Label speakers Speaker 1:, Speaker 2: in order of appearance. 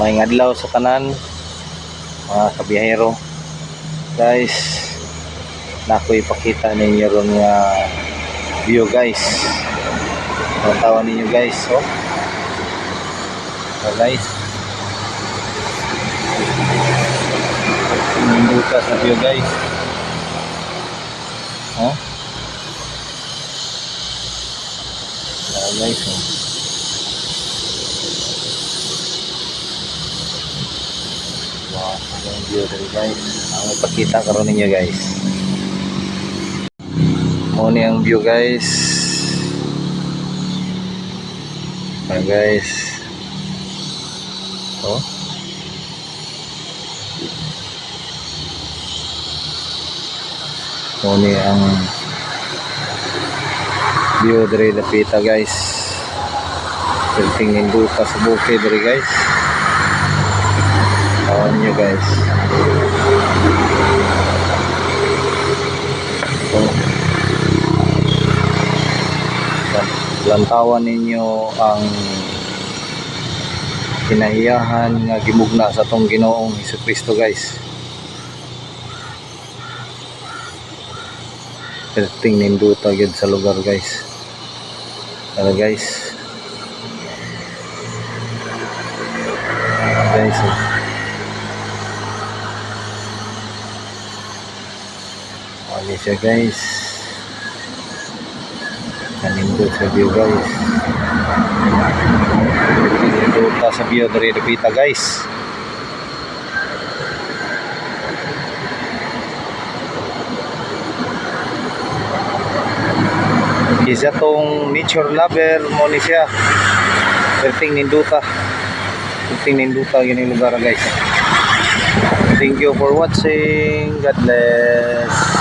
Speaker 1: may adlaw sa tanan mga kabiyahero. Guys na ako ipakita ninyo ron nga view guys. Tawa ninyo guys oh. So guys. Nindota sa view guys. Oh so guys oh yung view dito guys. Ang ipakita karon ninyo guys. Mo ni ang view guys. Ayan guys. Oh. Mo ni ang view diri dapita guys. Tingin duta sa bukid diri guys. Tawan nyo guys. So, lantawan ninyo ang kinahiyahan nga gimugna sa tong Ginoong Hesus Kristo guys. Perting ninduta gyud sa lugar guys. Tara guys. Guys. oh. Wali siya guys. Kanindot sa view guys. Kanindot sa view dari Repita guys. Isa tong nature lover mo ni siya. Perting ninduta. Perting ninduta yun yung lugar guys. Thank you for watching. God bless.